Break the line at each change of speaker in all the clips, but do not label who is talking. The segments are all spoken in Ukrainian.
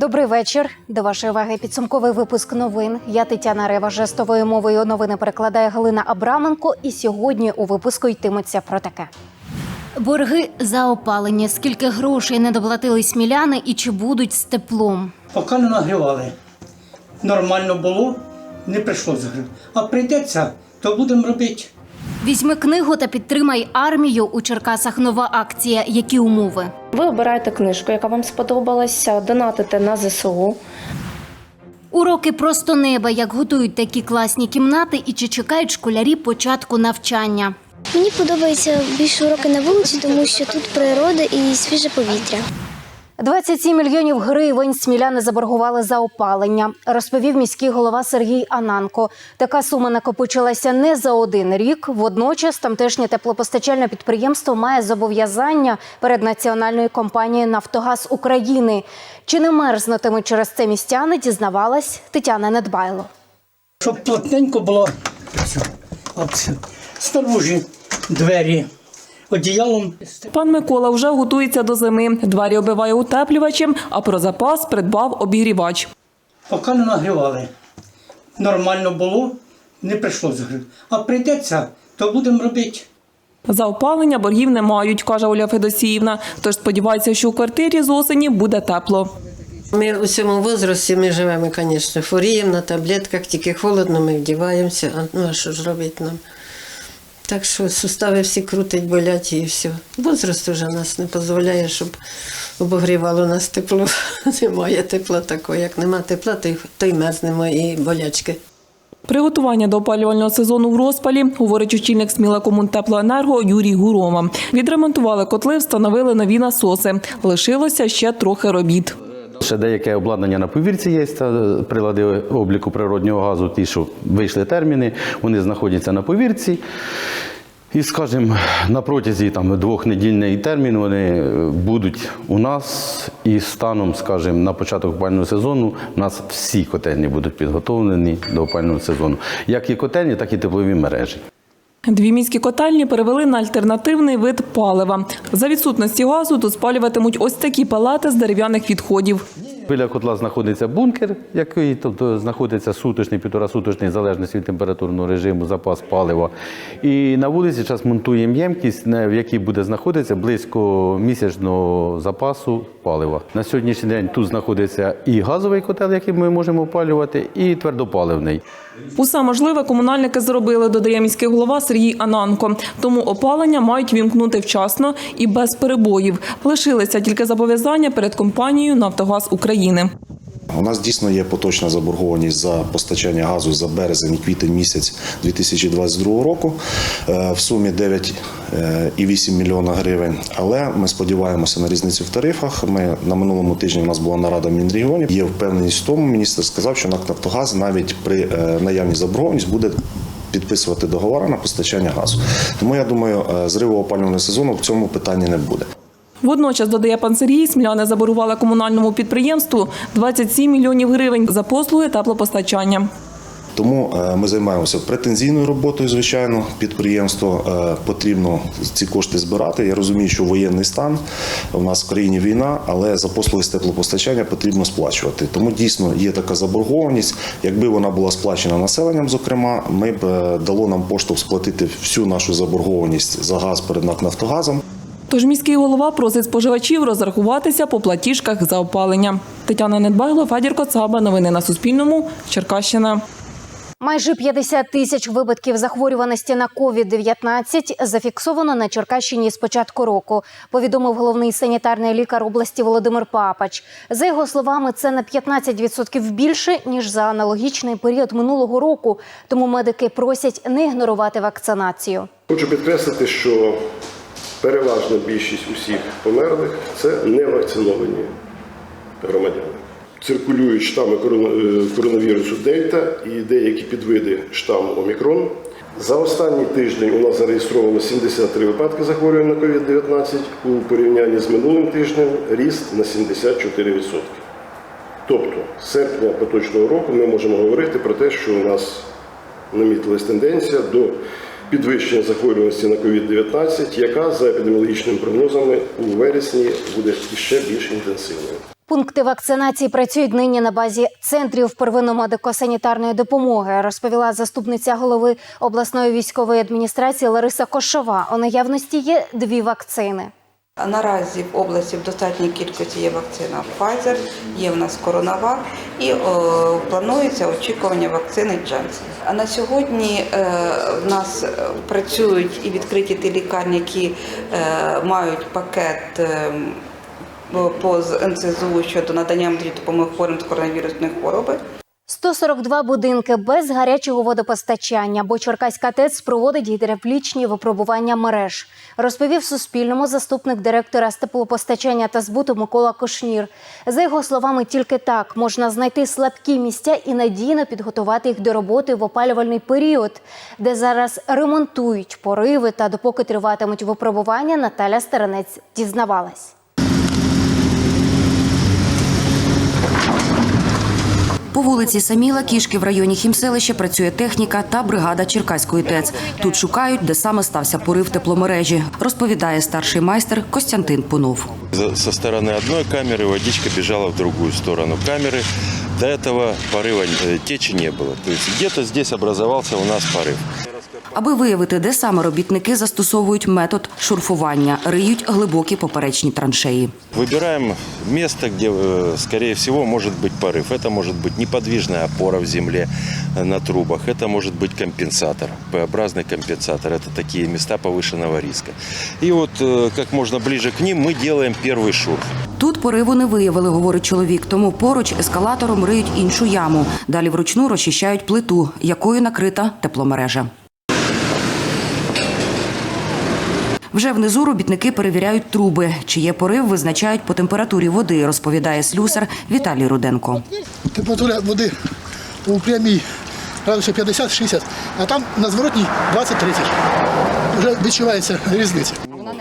Добрий вечір. До вашої уваги підсумковий випуск новин. Я Тетяна Рева. Жестовою мовою новини перекладає Галина Абраменко. І сьогодні у випуску йтиметься про таке. Борги за опалення. Скільки грошей не доплатили сміляни і чи будуть з теплом?
Поки не нагрівали. Нормально було, не прийшлося. А прийдеться, то будемо робити.
Візьми книгу та підтримай армію. У Черкасах нова акція. Які умови?
Ви обираєте книжку, яка вам сподобалася, донатите на ЗСУ.
Уроки просто неба. Як готують такі класні кімнати і чи чекають школярі початку навчання?
Мені подобається більше уроки на вулиці, тому що тут природа і свіже повітря.
27 мільйонів гривень сміляни заборгували за опалення, розповів міський голова Сергій Ананко. Така сума накопичилася не за один рік. Водночас тамтешнє теплопостачальне підприємство має зобов'язання перед національною компанією Нафтогаз України. Чи не мерзнутимуть через це містяни? Дізнавалась Тетяна Недбайло.
Щоб плотненько було от, снаружи двері одіялом.
Пан Микола вже готується до зими. Двері оббиває утеплювачем, а про запас придбав обігрівач.
Поки не нагрівали. Нормально було, не прийшлося грити. А прийдеться, то будемо робити.
За опалення боргів не мають, каже Оля Федосіївна. Тож сподівається, що у квартирі з осені буде тепло.
Ми у цьому возрасті ми живемо, звісно, хворіємо на таблетках, тільки холодно, ми вдіваємося, а ну а що ж робити нам? Так що сустави всі крутить, болять і все. Возраст вже нас не дозволяє, щоб обогрівало нас тепло. Немає тепла такого. Як нема тепла, то й мерзнемо і болячки.
Приготування до опалювального сезону в розпалі, говорить очільник Сміла Комунтеплоенерго Юрій Гурома. Відремонтували котли, встановили нові насоси. Лишилося ще трохи робіт.
Ще деяке обладнання на повірці є, та прилади обліку природнього газу, ті, що вийшли терміни, вони знаходяться на повірці. І, скажімо, на протязі там, двохнедільний термін вони будуть у нас і станом, скажімо, на початок опального сезону у нас всі котельні будуть підготовлені до опального сезону. Як і котельні, так і теплові мережі.
Дві міські котельні перевели на альтернативний вид палива. За відсутності газу тут спалюватимуть ось такі палати з дерев'яних відходів.
Біля котла знаходиться бункер, який тобто знаходиться суточний, півторасуточний, залежності від температурного режиму, запас палива. І на вулиці зараз монтуємо ємкість, в якій буде знаходитися близько місячного запасу палива. На сьогоднішній день тут знаходиться і газовий котел, який ми можемо опалювати, і твердопаливний.
Усе можливе комунальники зробили, додає міський голова Сергій Ананко. Тому опалення мають вімкнути вчасно і без перебоїв. Лишилися тільки зобов'язання перед компанією Нафтогаз України.
У нас дійсно є поточна заборгованість за постачання газу за березень і квітень місяць 2022 року е, в сумі 9,8 мільйона гривень. Але ми сподіваємося на різницю в тарифах. Ми на минулому тижні у нас була нарада в. Є впевненість в тому. Міністр сказав, що НАК «Нафтогаз» навіть при е, наявній заборгованість буде. Підписувати договори на постачання газу. Тому я думаю, е, зриву опалювального сезону в цьому питанні не буде.
Водночас, додає пан Сергій, сміляни заборгували комунальному підприємству 27 мільйонів гривень за послуги теплопостачання.
Тому е, ми займаємося претензійною роботою. Звичайно, підприємство е, потрібно ці кошти збирати. Я розумію, що воєнний стан у нас в країні війна, але за послуги з теплопостачання потрібно сплачувати. Тому дійсно є така заборгованість. Якби вона була сплачена населенням, зокрема, ми б е, дало нам поштовх сплатити всю нашу заборгованість за газ перед НАК «Нафтогазом».
Тож міський голова просить споживачів розрахуватися по платіжках за опалення. Тетяна Недбайло, Федір Коцаба. Новини на Суспільному. Черкащина.
Майже 50 тисяч випадків захворюваності на COVID-19 зафіксовано на Черкащині з початку року. Повідомив головний санітарний лікар області Володимир Папач. За його словами, це на 15% більше ніж за аналогічний період минулого року. Тому медики просять не ігнорувати вакцинацію.
Хочу підкреслити, що переважна більшість усіх померлих це невакциновані громадяни. Циркулюють штами е, коронавірусу Дельта і деякі підвиди штаму Омікрон. За останній тиждень у нас зареєстровано 73 випадки захворювання на COVID-19. У порівнянні з минулим тижнем ріст на 74%. Тобто, з серпня поточного року ми можемо говорити про те, що у нас намітилась тенденція до підвищення захворюваності на COVID-19, яка за епідеміологічними прогнозами у вересні буде ще більш інтенсивною.
Пункти вакцинації працюють нині на базі центрів первинної медико-санітарної допомоги, розповіла заступниця голови обласної військової адміністрації Лариса Кошова. У наявності є дві вакцини.
Наразі в області в достатній кількості є вакцина Pfizer, є в нас коронавак і о, планується очікування вакцини Janssen. А на сьогодні е, в нас е, працюють і відкриті ті лікарні, які е, мають пакет. е, по НСЗУ щодо надання допомоги хворим з коронавірусної хвороби.
142 будинки без гарячого водопостачання, бо Черкаська ТЕЦ проводить гідравлічні випробування мереж, розповів Суспільному заступник директора з теплопостачання та збуту Микола Кошнір. За його словами, тільки так можна знайти слабкі місця і надійно підготувати їх до роботи в опалювальний період, де зараз ремонтують пориви та допоки триватимуть випробування, Наталя Старанець дізнавалась.
По вулиці Саміла Кішки в районі Хімселища працює техніка та бригада Черкаської ТЕЦ. Тут шукають, де саме стався порив тепломережі, розповідає старший майстер Костянтин Пунов.
За- Со стороны одной камеры водичка бежала в другую сторону камеры. До этого порыва э, течи не было. То есть где-то здесь образовался у нас порыв.
Аби виявити, де саме робітники застосовують метод шурфування, риють глибокі поперечні траншеї.
Выбираем место, где, э, скорее всего, может быть порыв. Это может быть неподвижная опора в земле э, на трубах. Это может быть компенсатор, П-образный компенсатор. Это такие места повышенного риска. И вот э, как можно ближе к ним мы делаем первый шурф.
Тут пориву не виявили, говорить чоловік, тому поруч ескалатором риють іншу яму. Далі вручну розчищають плиту, якою накрита тепломережа. Вже внизу робітники перевіряють труби. Чи є порив, визначають по температурі води, розповідає слюсар Віталій Руденко.
Температура води у прямій градусів 50-60, а там на зворотній 20-30. Вже відчувається різниця.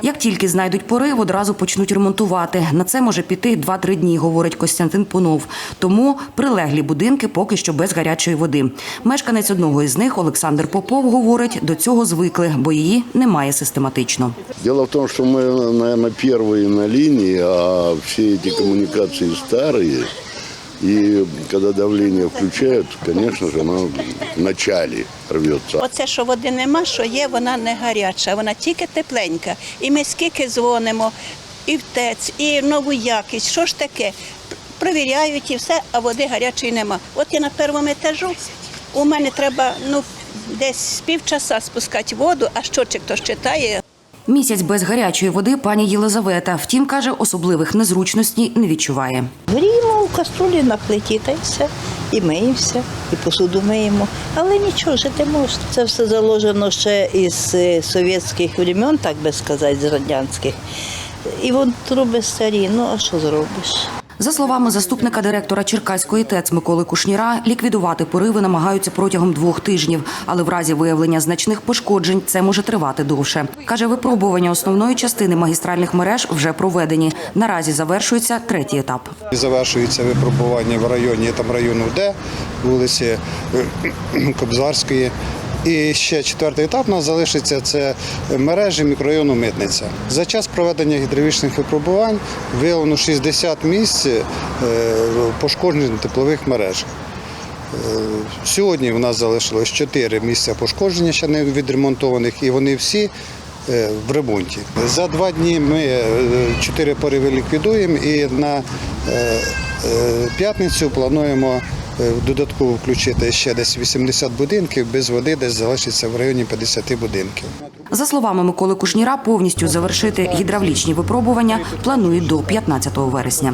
Як тільки знайдуть порив, одразу почнуть ремонтувати. На це може піти 2-3 дні, говорить Костянтин Пунов. Тому прилеглі будинки поки що без гарячої води. Мешканець одного із них, Олександр Попов, говорить, до цього звикли, бо її немає систематично.
Дело в том, что мы, наверное, первые на линии, а все эти коммуникации старые. И когда давление включают, конечно же, оно в начале рвется.
Оце, що води нема, що є, вона не гаряча, вона тільки тепленька. І ми скільки дзвонимо, і в ТЕЦ, і в нову якість. Що ж таке? Провіряють і все, а води гарячої нема. От я на першому етажу, у мене треба ну, десь півчаса спускати воду, а щочик то читає.
Місяць без гарячої води пані Єлизавета. Втім, каже, особливих незручностей не відчуває.
Гріємо в каструлі на плиті та й все. І миємося, і посуду миємо. Але нічого, жити можна. Це все заложено ще із е, совєтських времен, так би сказати, з радянських. І вон труби старі, ну а що зробиш?
За словами заступника директора Черкаської ТЕЦ Миколи Кушніра, ліквідувати пориви намагаються протягом двох тижнів, але в разі виявлення значних пошкоджень це може тривати довше. Каже, випробування основної частини магістральних мереж вже проведені. Наразі завершується третій етап.
Завершується випробування в районі там району Д, вулиці е, Кобзарської. І ще четвертий етап у нас залишиться це мережі мікрорайону Митниця. За час проведення гідравлічних випробувань виявлено 60 місць е, пошкоджень теплових мереж. Е, Сьогодні в нас залишилось 4 місця пошкодження ще не відремонтованих, і вони всі е, в ремонті. За два дні ми е, чотири пориви ліквідуємо і на п'ятницю плануємо додатково включити ще десь 80 будинків без води, десь залишиться в районі 50 будинків.
За словами Миколи Кушніра, повністю завершити гідравлічні випробування планують до 15 вересня.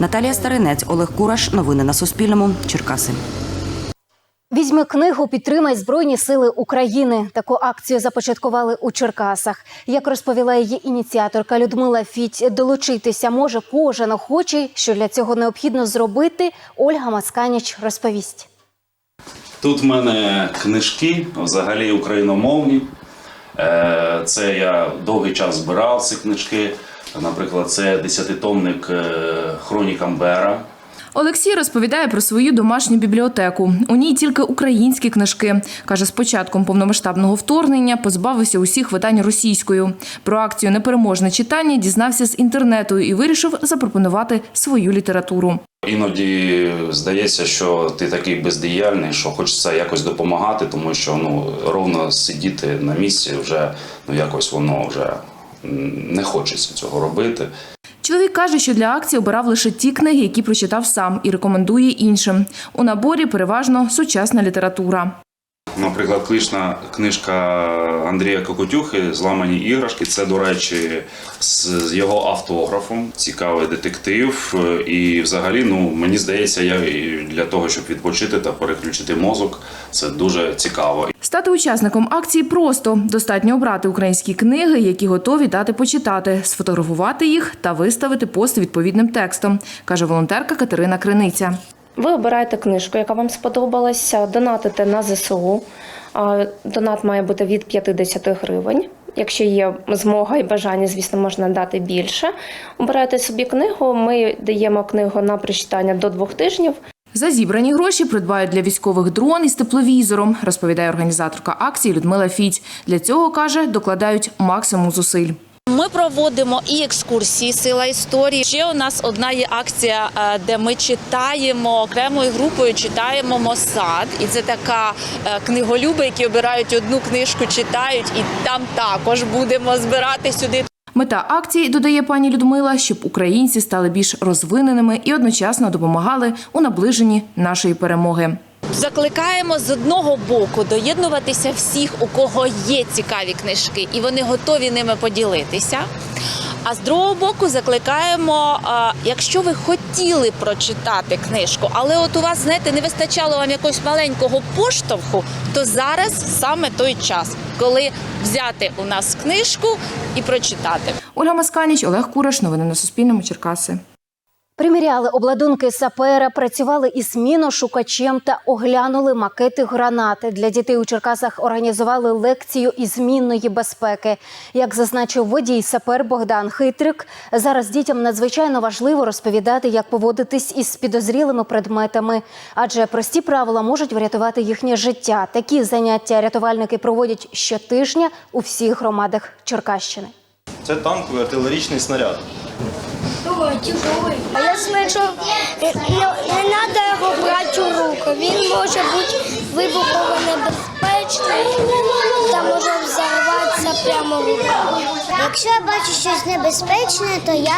Наталія Старинець, Олег Кураш. Новини на Суспільному. Черкаси.
Візьми книгу, підтримай Збройні Сили України. Таку акцію започаткували у Черкасах. Як розповіла її ініціаторка Людмила Фіть, долучитися може кожен охочий. Що для цього необхідно зробити, Ольга Масканіч розповість.
Тут в мене книжки, взагалі україномовні. Е, Це я довгий час збирав ці книжки. Наприклад, це десятитомник е, Хроніка Мбера.
Олексій розповідає про свою домашню бібліотеку. У ній тільки українські книжки. Каже, з початком повномасштабного вторгнення позбавився усіх видань російською. Про акцію Непереможне читання дізнався з інтернету і вирішив запропонувати свою літературу.
Іноді здається, що ти такий бездіяльний, що хочеться якось допомагати, тому що ну ровно сидіти на місці вже ну якось воно вже не хочеться цього робити.
Чоловік каже, що для акції обирав лише ті книги, які прочитав сам, і рекомендує іншим. У наборі переважно сучасна література.
Наприклад, клична книжка Андрія Кокотюхи Зламані іграшки. Це, до речі, з, його автографом. Цікавий детектив. І взагалі, ну мені здається, я для того, щоб відпочити та переключити мозок, це дуже цікаво.
Стати учасником акції просто достатньо обрати українські книги, які готові дати почитати, сфотографувати їх та виставити пост відповідним текстом, каже волонтерка Катерина Криниця.
Ви обираєте книжку, яка вам сподобалася, донатите на ЗСУ. Донат має бути від 50 гривень. Якщо є змога і бажання, звісно, можна дати більше. Обираєте собі книгу. Ми даємо книгу на прочитання до двох тижнів.
За зібрані гроші придбають для військових дрон із тепловізором, розповідає організаторка акції Людмила Фіць. Для цього каже, докладають максимум зусиль.
Ми проводимо і екскурсії Сила історії. Ще у нас одна є акція, е, де ми читаємо окремою групою, читаємо Мосад, і це така е, книголюби, які обирають одну книжку, читають, і там також будемо збирати сюди.
Мета акції, додає пані Людмила, щоб українці стали більш розвиненими і одночасно допомагали у наближенні нашої перемоги.
Закликаємо з одного боку доєднуватися всіх, у кого є цікаві книжки, і вони готові ними поділитися. А з другого боку, закликаємо, якщо ви хотіли прочитати книжку, але от у вас, знаєте, не вистачало вам якогось маленького поштовху, то зараз саме той час, коли взяти у нас книжку і прочитати.
Ольга Масканіч, Олег Кураш. Новини на Суспільному. Черкаси.
Приміряли обладунки сапера, працювали із міношукачем та оглянули макети гранати. Для дітей у Черкасах організували лекцію із мінної безпеки. Як зазначив водій сапер Богдан Хитрик, зараз дітям надзвичайно важливо розповідати, як поводитись із підозрілими предметами, адже прості правила можуть врятувати їхнє життя. Такі заняття рятувальники проводять щотижня у всіх громадах Черкащини.
Це танковий артилерійський снаряд.
А я якщо не, треба його брати у руку, він може бути вибухово небезпечний та може взорватися прямо в. Якщо я бачу щось небезпечне, то я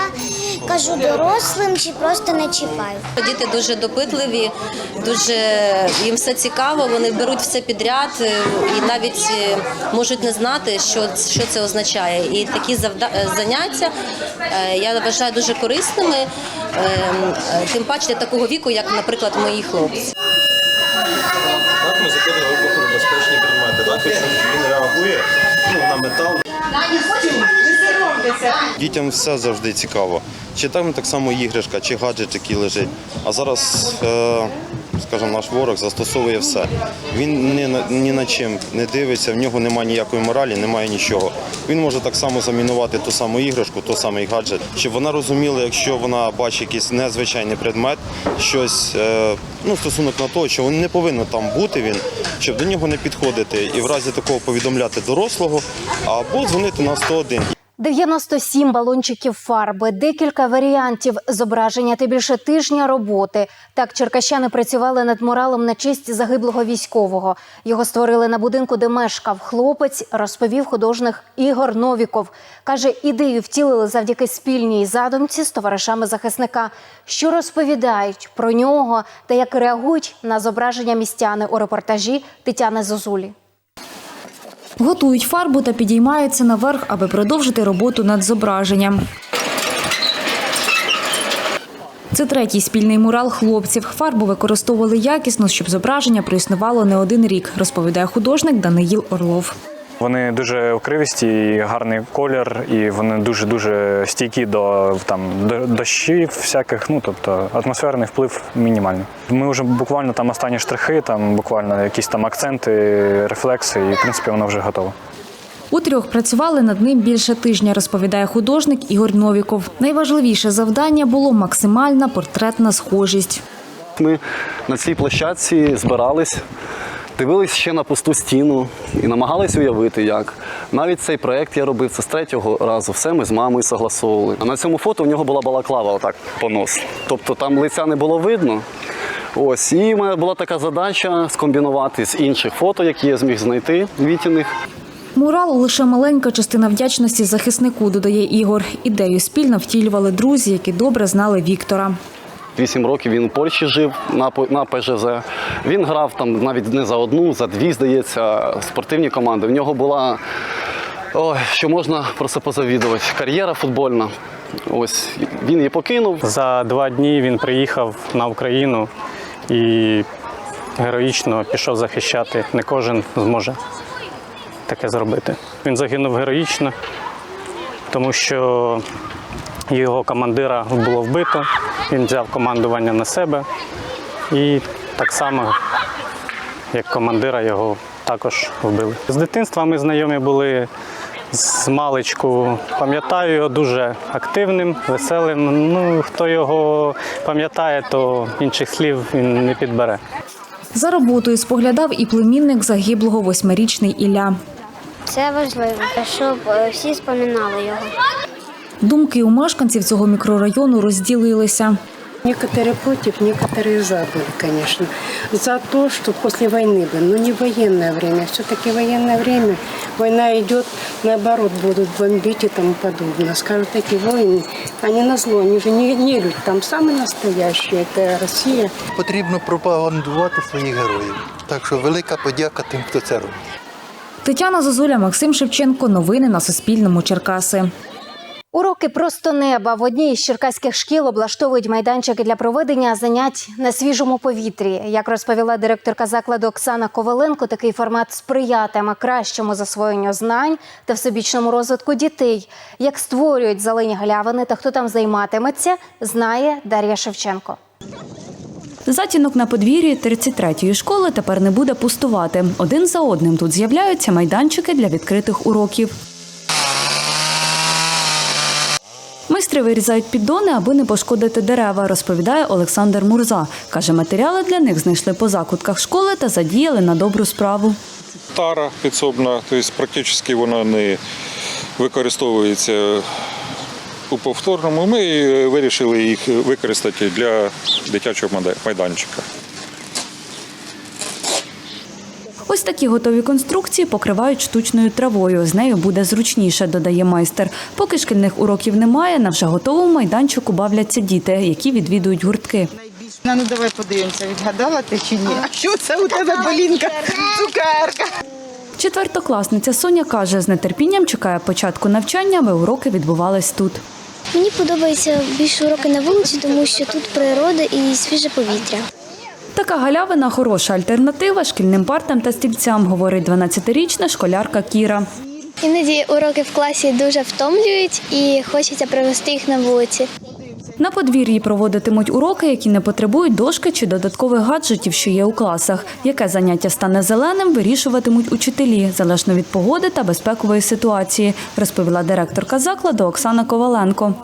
кажу дорослим чи просто не чіпаю.
Діти дуже допитливі, дуже їм все цікаво. Вони беруть все підряд е, і навіть е, можуть не знати, що, що це означає. І такі завда- е, заняття я вважаю дуже корисними, тим паче для такого віку, як, наприклад, мої хлопці.
Так ми закидуємо вибухонебезпечні предмети. Так він реагує ну, на Дітям все завжди цікаво. Чи там так само іграшка, чи гаджет, який лежить. А зараз, е, скажімо, наш ворог застосовує все. Він ні на, ні на чим не дивиться, в нього немає ніякої моралі, немає нічого. Він може так само замінувати ту саму іграшку, той самий гаджет, щоб вона розуміла, якщо вона бачить якийсь незвичайний предмет, щось е, ну, стосунок на того, що він не повинен там бути він, щоб до нього не підходити і в разі такого повідомляти дорослого або дзвонити на 101.
97 балончиків фарби, декілька варіантів зображення та більше тижня роботи. Так черкащани працювали над муралом на честь загиблого військового. Його створили на будинку, де мешкав хлопець, розповів художник Ігор Новіков. Каже, ідею втілили завдяки спільній задумці з товаришами захисника, що розповідають про нього та як реагують на зображення містяни у репортажі Тетяни Зозулі.
Готують фарбу та підіймаються наверх, аби продовжити роботу над зображенням. Це третій спільний мурал хлопців. Фарбу використовували якісно, щоб зображення проіснувало не один рік, розповідає художник Даниїл Орлов.
Вони дуже укривісті, і гарний колір, і вони дуже дуже стійкі до там дощів, всяких. Ну тобто атмосферний вплив мінімальний. Ми вже буквально там останні штрихи, там буквально якісь там акценти, рефлекси, і в принципі воно вже готово.
Утрьох працювали над ним більше тижня, розповідає художник Ігор Новіков. Найважливіше завдання було максимальна портретна схожість.
Ми на цій площадці збирались, дивились ще на пусту стіну і намагались уявити, як. Навіть цей проєкт я робив це з третього разу. Все ми з мамою согласовували. А на цьому фото у нього була балаклава, отак понос. Тобто там лиця не було видно. Ось, і в мене була така задача скомбінувати з інших фото, які я зміг знайти вітіних.
Мурал лише маленька частина вдячності захиснику, додає Ігор. Ідею спільно втілювали друзі, які добре знали Віктора.
Вісім років він у Польщі жив на, на ПЖЗ. Він грав там навіть не за одну, за дві, здається, спортивні команди. В нього була, ой, що можна просто позавідувати, кар'єра футбольна. Ось він її покинув.
За два дні він приїхав на Україну і героїчно пішов захищати. Не кожен зможе таке зробити. Він загинув героїчно, тому що його командира було вбито. Він взяв командування на себе і так само, як командира, його також вбили. З дитинства ми знайомі були з маличку. Пам'ятаю його дуже активним, веселим. Ну, хто його пам'ятає, то інших слів він не підбере.
За роботою споглядав і племінник загиблого восьмирічний Ілля.
Це важливо, щоб е, всі споминали його.
Думки у мешканців цього мікрорайону розділилися.
Некоторые против, некоторые за были, конечно. За то, что после войны бы, но не военное время. Все-таки военное время, война идет, наоборот, будут бомбить и тому подобное. Скажут, эти воины, они на зло, они же не, не люди, там самые настоящие, это Россия.
Потрібно пропагандувати своїх героїв. Так що велика подяка тим, хто це робить.
Тетяна Зозуля, Максим Шевченко. Новини на Суспільному. Черкаси.
Уроки просто неба в одній із черкаських шкіл облаштовують майданчики для проведення занять на свіжому повітрі. Як розповіла директорка закладу Оксана Коваленко, такий формат сприятиме кращому засвоєнню знань та всебічному розвитку дітей. Як створюють зелені галявини та хто там займатиметься, знає Дар'я Шевченко.
Затінок на подвір'ї 33-ї школи тепер не буде пустувати. Один за одним тут з'являються майданчики для відкритих уроків. Майстри вирізають піддони, аби не пошкодити дерева, розповідає Олександр Мурза. Каже, матеріали для них знайшли по закутках школи та задіяли на добру справу.
Тара підсобна, тобто практично вона не використовується у повторному. Ми вирішили їх використати для дитячого майданчика.
Ось такі готові конструкції покривають штучною травою. З нею буде зручніше, додає майстер. Поки шкільних уроків немає, на вже готовому майданчику бавляться діти, які відвідують гуртки.
Ну, ну давай подивимося, відгадала ти чи ні? А що це у тебе болінка? Цукерка.
Четвертокласниця Соня каже, з нетерпінням чекає початку навчання, аби уроки відбувались тут.
Мені подобається більше уроки на вулиці, тому що тут природа і свіже повітря.
Така галявина хороша альтернатива шкільним партам та стільцям, говорить 12-річна школярка Кіра.
Іноді уроки в класі дуже втомлюють і хочеться провести їх на вулиці.
На подвір'ї проводитимуть уроки, які не потребують дошки чи додаткових гаджетів, що є у класах. Яке заняття стане зеленим, вирішуватимуть учителі залежно від погоди та безпекової ситуації, розповіла директорка закладу Оксана Коваленко.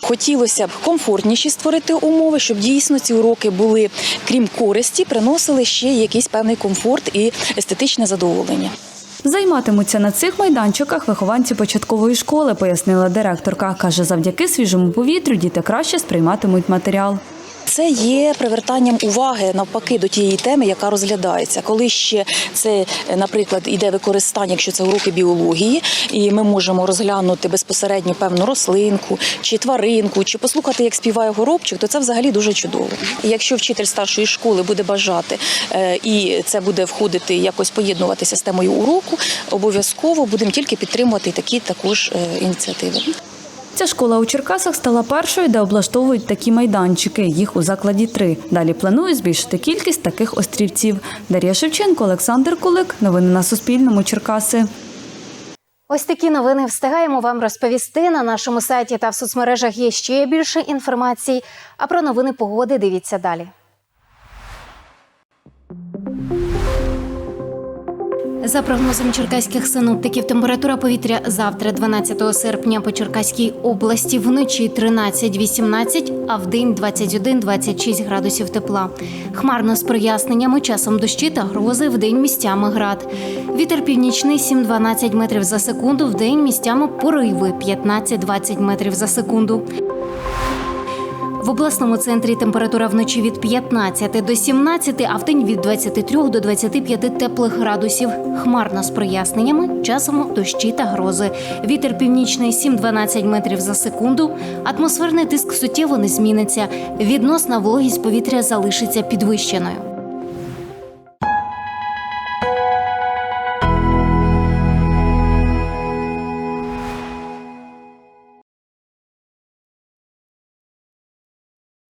Хотілося б комфортніші створити умови, щоб дійсно ці уроки були, крім користі, приносили ще якийсь певний комфорт і естетичне задоволення.
Займатимуться на цих майданчиках вихованці початкової школи, пояснила директорка. Каже, завдяки свіжому повітрю діти краще сприйматимуть матеріал.
Це є привертанням уваги навпаки до тієї теми, яка розглядається. Коли ще це, наприклад, іде використання, якщо це уроки біології, і ми можемо розглянути безпосередньо певну рослинку чи тваринку, чи послухати, як співає горобчик, то це взагалі дуже чудово. І якщо вчитель старшої школи буде бажати е, і це буде входити якось поєднуватися з темою уроку, обов'язково будемо тільки підтримувати такі також е, ініціативи.
Ця школа у Черкасах стала першою, де облаштовують такі майданчики. Їх у закладі три. Далі планують збільшити кількість таких острівців. Дар'я Шевченко, Олександр Кулик. Новини на Суспільному. Черкаси.
Ось такі новини встигаємо вам розповісти на нашому сайті та в соцмережах є ще більше інформації. А про новини погоди дивіться далі. За прогнозом черкаських синоптиків, температура повітря завтра, 12 серпня, по Черкаській області вночі 13-18, а в день 21-26 градусів тепла. Хмарно з проясненнями, часом дощі та грози, в день місцями град. Вітер північний 7-12 метрів за секунду, в день місцями пориви 15-20 метрів за секунду. В обласному центрі температура вночі від 15 до 17, а вдень від 23 до 25 теплих градусів. Хмарно з проясненнями, часом дощі та грози. Вітер північний 7-12 метрів за секунду. Атмосферний тиск суттєво не зміниться. Відносна вологість повітря залишиться підвищеною.